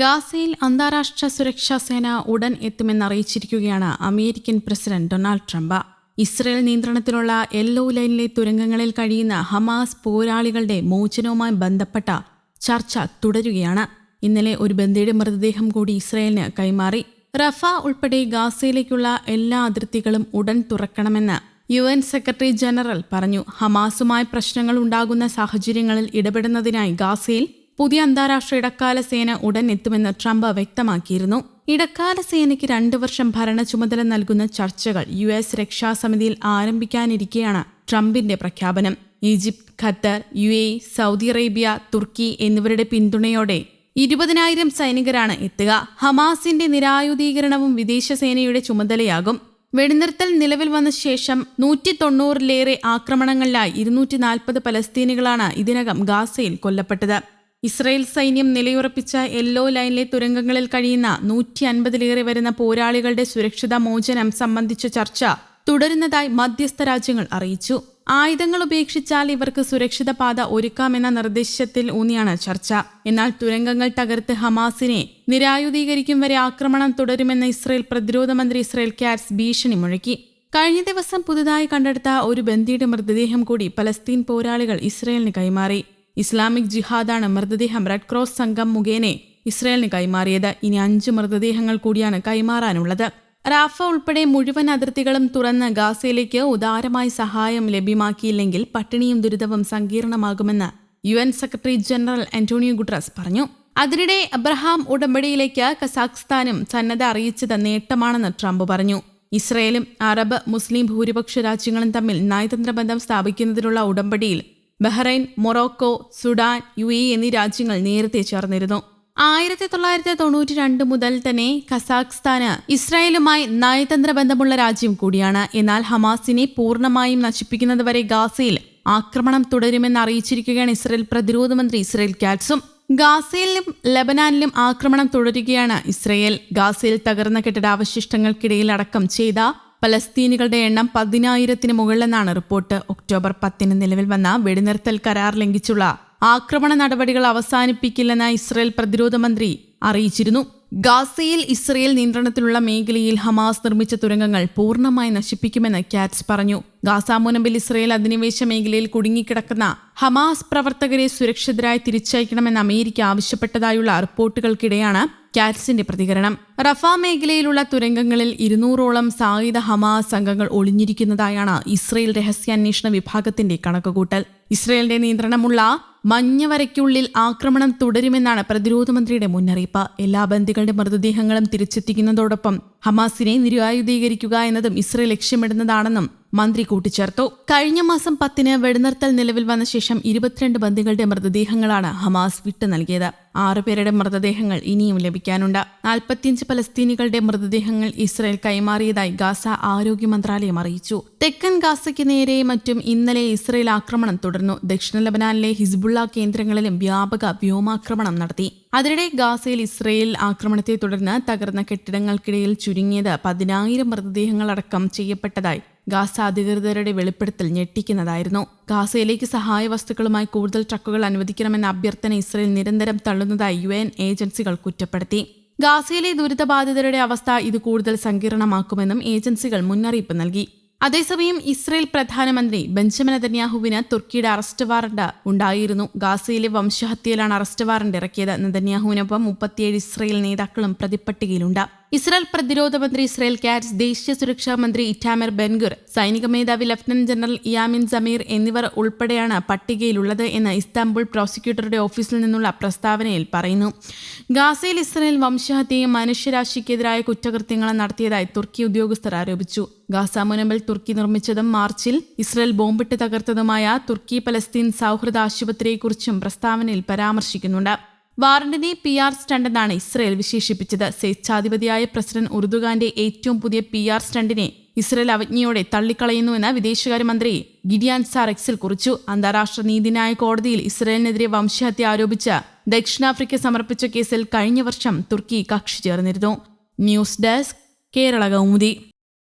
ഗാസയിൽ അന്താരാഷ്ട്ര സുരക്ഷാ സേന ഉടൻ എത്തുമെന്നറിയിച്ചിരിക്കുകയാണ് American president Donald Trump. Israel നിയന്ത്രണത്തിലുള്ള യെല്ലോ ലൈനിലെ തുരങ്കങ്ങളിൽ കഴിയുന്ന ഹമാസ് പോരാളികളുടെ മോചനവുമായി ബന്ധപ്പെട്ട ചർച്ച തുടരുകയാണ്. ഇന്നലെ ഒരു ബന്ദിയുടെ മൃതദേഹം കൂടി ഇസ്രയേലിന് കൈമാറി. റഫ ഉൾപ്പെടെ ഗാസയിലേക്കുള്ള എല്ലാ അതിർത്തികളും ഉടൻ തുറക്കണമെന്ന് യു എൻ സെക്രട്ടറി ജനറൽ പറഞ്ഞു. ഹമാസുമായി പ്രശ്നങ്ങൾ ഉണ്ടാകുന്ന സാഹചര്യങ്ങളിൽ ഇടപെടുന്നതിനായി ഗാസയിൽ പുതിയ അന്താരാഷ്ട്ര ഇടക്കാല സേന ഉടൻ എത്തുമെന്ന് ട്രംപ് വ്യക്തമാക്കിയിരുന്നു. ഇടക്കാല സേനയ്ക്ക് രണ്ടു വർഷം ഭരണ ചുമതല നൽകുന്ന ചർച്ചകൾ യു എസ് രക്ഷാസമിതിയിൽ ആരംഭിക്കാനിരിക്കെയാണ് ട്രംപിന്റെ പ്രഖ്യാപനം. Egypt Qatar U A Saudi Arabia തുർക്കി എന്നിവരുടെ പിന്തുണയോടെ ഇരുപതിനായിരം സൈനികരാണ് എത്തുക. ഹമാസിന്റെ നിരായുധീകരണവും വിദേശ സേനയുടെ ചുമതലയാകും. വെടിനിർത്തൽ നിലവിൽ വന്ന ശേഷം നൂറ്റി തൊണ്ണൂറിലേറെ ആക്രമണങ്ങളിലായി ഇരുന്നൂറ്റി നാൽപ്പത് പലസ്തീനികളാണ് ഇതിനകം ഗാസയിൽ കൊല്ലപ്പെട്ടത്. ഇസ്രയേൽ സൈന്യം നിലയുറപ്പിച്ച യെല്ലോ ലൈനിലെ തുരങ്കങ്ങളിൽ കഴിയുന്ന നൂറ്റി അൻപതിലേറെ വരുന്ന പോരാളികളുടെ സുരക്ഷിത മോചനം സംബന്ധിച്ച ചർച്ച തുടരുന്നതായി മധ്യസ്ഥ രാജ്യങ്ങൾ അറിയിച്ചു. ആയുധങ്ങൾ ഉപേക്ഷിച്ചാൽ ഇവർക്ക് സുരക്ഷിത പാത ഒരുക്കാമെന്ന നിർദ്ദേശത്തിൽ ഊന്നിയാണ് ചർച്ച. എന്നാൽ തുരങ്കങ്ങൾ തകർത്ത് ഹമാസിനെ നിരായുധീകരിക്കും വരെ ആക്രമണം തുടരുമെന്ന് ഇസ്രയേൽ പ്രതിരോധ മന്ത്രി ഇസ്രയേൽ കാറ്റ്സ് ഭീഷണി മുഴക്കി. കഴിഞ്ഞ ദിവസം പുതുതായി കണ്ടെടുത്ത ഒരു ബന്ദിയുടെ മൃതദേഹം കൂടി പലസ്തീൻ പോരാളികൾ ഇസ്രയേലിന് കൈമാറി. ഇസ്ലാമിക് ജിഹാദാണ് മൃതദേഹം റെഡ് ക്രോസ് സംഘം മുഖേന ഇസ്രയേലിന് കൈമാറിയത്. ഇനി അഞ്ച് മൃതദേഹങ്ങൾ കൂടിയാണ് കൈമാറാനുള്ളത്. റാഫ ഉൾപ്പെടെ മുഴുവൻ അതിർത്തികളും തുറന്ന് ഗാസയിലേക്ക് ഉദാരമായി സഹായം ലഭ്യമാക്കിയില്ലെങ്കിൽ പട്ടിണിയും ദുരിതവും സങ്കീർണമാകുമെന്ന് U N secretary general Antonio Guterres പറഞ്ഞു. അതിനിടെ അബ്രഹാം ഉടമ്പടിയിലേക്ക് കസാഖ്സ്ഥാനും സന്നദ്ധ അറിയിച്ചത് നേട്ടമാണെന്ന് ട്രംപ് പറഞ്ഞു. ഇസ്രയേലും അറബ് മുസ്ലിം ഭൂരിപക്ഷ രാജ്യങ്ങളും തമ്മിൽ നയതന്ത്ര ബന്ധം സ്ഥാപിക്കുന്നതിനുള്ള ഉടമ്പടിയിൽ Bahrain Morocco Sudan U A എന്നീ രാജ്യങ്ങൾ നേരത്തെ ചേർന്നിരുന്നു. ആയിരത്തി തൊള്ളായിരത്തി തൊണ്ണൂറ്റി രണ്ട് മുതൽ തന്നെ കസാഖ്സ്ഥാന് ഇസ്രായേലുമായി നയതന്ത്ര ബന്ധമുള്ള രാജ്യം കൂടിയാണ്. എന്നാൽ ഹമാസിനെ പൂർണമായും നശിപ്പിക്കുന്നതുവരെ ഗാസയിൽ ആക്രമണം തുടരുമെന്ന് അറിയിച്ചിരിക്കുകയാണ് ഇസ്രായേൽ പ്രതിരോധ മന്ത്രി ഇസ്രായേൽ കാറ്റ്സും ഗാസയിലും ലബനാനിലും ആക്രമണം തുടരുകയാണ് ഇസ്രായേൽ. ഗാസയിൽ തകർന്ന കെട്ടിടാവശിഷ്ടങ്ങൾക്കിടയിൽ അടക്കം ചെയ്ത പലസ്തീനികളുടെ എണ്ണം പതിനായിരത്തിന് മുകളിലെന്നാണ് റിപ്പോർട്ട്. ഒക്ടോബർ പത്തിന് നിലവിൽ വന്ന വെടിനിർത്തൽ കരാർ ലംഘിച്ചുള്ള ആക്രമണ നടപടികൾ അവസാനിപ്പിക്കില്ലെന്ന് ഇസ്രയേൽ പ്രതിരോധ മന്ത്രി അറിയിച്ചിരുന്നു. ഗാസയിൽ ഇസ്രയേൽ നിയന്ത്രണത്തിലുള്ള മേഖലയിൽ ഹമാസ് നിർമ്മിച്ച തുരങ്കങ്ങൾ പൂർണമായി നശിപ്പിക്കുമെന്ന് കാറ്റ്സ് പറഞ്ഞു. ഗാസ മുനമ്പിൽ ഇസ്രയേൽ അധിനിവേശ മേഖലയിൽ കുടുങ്ങിക്കിടക്കുന്ന ഹമാസ് പ്രവർത്തകരെ സുരക്ഷിതരായി തിരിച്ചയക്കണമെന്ന് അമേരിക്ക ആവശ്യപ്പെട്ടതായുള്ള റിപ്പോർട്ടുകൾക്കിടെയാണ് കാറ്റ്സിന്റെ പ്രതികരണം. റഫ മേഖലയിലുള്ള തുരങ്കങ്ങളിൽ ഇരുന്നൂറോളം സായുധ ഹമാസ് അംഗങ്ങൾ ഒളിഞ്ഞിരിക്കുന്നതായാണ് ഇസ്രയേൽ രഹസ്യാന്വേഷണ വിഭാഗത്തിന്റെ കണക്കുകൂട്ടൽ. ഇസ്രയേലിന്റെ നിയന്ത്രണമുള്ള മഞ്ഞവരയ്ക്കുള്ളിൽ ആക്രമണം തുടരുമെന്നാണ് പ്രതിരോധ മന്ത്രിയുടെ മുന്നറിയിപ്പ്. എല്ലാ ബന്ദികളുടെ മൃതദേഹങ്ങളും തിരിച്ചെത്തിക്കുന്നതോടൊപ്പം ഹമാസിനെ നിരായുധീകരിക്കുക എന്നതും ഇസ്രയേൽ ലക്ഷ്യമിടുന്നതാണെന്നും മന്ത്രി കൂട്ടിച്ചേർത്തു. കഴിഞ്ഞ മാസം പത്തിന് വെടിനിർത്തൽ നിലവിൽ വന്ന ശേഷം ഇരുപത്തിരണ്ട് ബന്ദികളുടെ മൃതദേഹങ്ങളാണ് ഹമാസ് വിട്ടു നൽകിയത്. ആറുപേരുടെ മൃതദേഹങ്ങൾ ഇനിയും ലഭിക്കാനുണ്ട്. നാൽപ്പത്തിയഞ്ച് പലസ്തീനികളുടെ മൃതദേഹങ്ങൾ ഇസ്രയേൽ കൈമാറിയതായി ഗാസ ആരോഗ്യ മന്ത്രാലയം അറിയിച്ചു. തെക്കൻ ഗാസയ്ക്ക് നേരെ മറ്റും ഇന്നലെ ഇസ്രയേൽ ആക്രമണം തുടർന്നു. ദക്ഷിണ ലബനാനിലെ ഹിസ്ബുള്ള കേന്ദ്രങ്ങളിലും വ്യാപക വ്യോമാക്രമണം നടത്തി. അതിനിടെ ഗാസയിൽ ഇസ്രയേൽ ആക്രമണത്തെ തുടർന്ന് തകർന്ന കെട്ടിടങ്ങൾക്കിടയിൽ ചുരുങ്ങിയത് പതിനായിരം മൃതദേഹങ്ങളടക്കം ചെയ്യപ്പെട്ടതായി ഗാസ അധികൃതരുടെ വെളിപ്പെടുത്തൽ ഞെട്ടിക്കുന്നതായിരുന്നു. ഗാസയിലേക്ക് സഹായ വസ്തുക്കളുമായി കൂടുതൽ ട്രക്കുകൾ അനുവദിക്കണമെന്ന അഭ്യർത്ഥന ഇസ്രയേൽ നിരന്തരം തള്ളുന്നതായി യു എൻ ഏജൻസികൾ കുറ്റപ്പെടുത്തി. ഗാസയിലെ ദുരിതബാധിതരുടെ അവസ്ഥ ഇത് കൂടുതൽ സങ്കീർണമാക്കുമെന്നും ഏജൻസികൾ മുന്നറിയിപ്പ് നൽകി. അതേസമയം ഇസ്രയേൽ പ്രധാനമന്ത്രി ബെഞ്ചമിൻ നെതന്യാഹുവിന് തുർക്കിയുടെ അറസ്റ്റ് വാറണ്ട് ഉണ്ടായിരുന്നു. ഗാസയിലെ വംശഹത്യയിലാണ് അറസ്റ്റ് വാറണ്ട് ഇറക്കിയത്. നെതന്യാഹുവിനൊപ്പം മുപ്പത്തിയേഴ് ഇസ്രയേൽ നേതാക്കളും പ്രതിപ്പട്ടികയിലുണ്ട്. ഇസ്രായേൽ പ്രതിരോധ മന്ത്രി ഇസ്രായേൽ കാറ്റ്സ് ദേശീയ സുരക്ഷാ മന്ത്രി ഇറ്റാമർ ബെൻഗുർ സൈനിക മേധാവി ലഫ്റ്റനന്റ് ജനറൽ ഇയാമിൻ സമീർ എന്നിവർ ഉൾപ്പെടെയാണ് പട്ടികയിലുള്ളത് എന്ന് ഇസ്താംബുൾ പ്രോസിക്യൂട്ടറുടെ ഓഫീസിൽ നിന്നുള്ള പ്രസ്താവനയിൽ പറയുന്നു. ഗാസയിൽ ഇസ്രായേൽ വംശഹത്യയും മനുഷ്യരാശിക്കെതിരായ കുറ്റകൃത്യങ്ങൾ നടത്തിയതായി തുർക്കി ഉദ്യോഗസ്ഥർ ആരോപിച്ചു. ഗാസ മുനമ്പിൽ തുർക്കി നിർമ്മിച്ചതും മാർച്ചിൽ ഇസ്രായേൽ ബോംബിട്ട് തകർത്തതുമായ തുർക്കി പലസ്തീൻ സൗഹൃദ ആശുപത്രിയെക്കുറിച്ചും പ്രസ്താവനയിൽ പരാമർശിക്കുന്നുണ്ട്. വാറന്റിനെ പി ആർ സ്റ്റണ്ടെന്നാണ് ഇസ്രയേൽ വിശേഷിപ്പിച്ചത്. സ്വേച്ഛാധിപതിയായ പ്രസിഡന്റ് ഉറുദുഖാന്റെ ഏറ്റവും പുതിയ പി ആർ സ്റ്റണ്ടിനെ ഇസ്രയേൽ അവജ്ഞയോടെ തള്ളിക്കളയുന്നുവെന്ന് വിദേശകാര്യമന്ത്രി ഗിഡിയാൻ സാറക്സിൽ കുറിച്ചു. അന്താരാഷ്ട്ര നീതിന്യായ കോടതിയിൽ ഇസ്രയേലിനെതിരെ വംശഹത്യ ആരോപിച്ച് ദക്ഷിണാഫ്രിക്ക സമർപ്പിച്ച കേസിൽ കഴിഞ്ഞ വർഷം തുർക്കി കക്ഷി ചേർന്നിരുന്നു. News desk Kerala Kaumudi.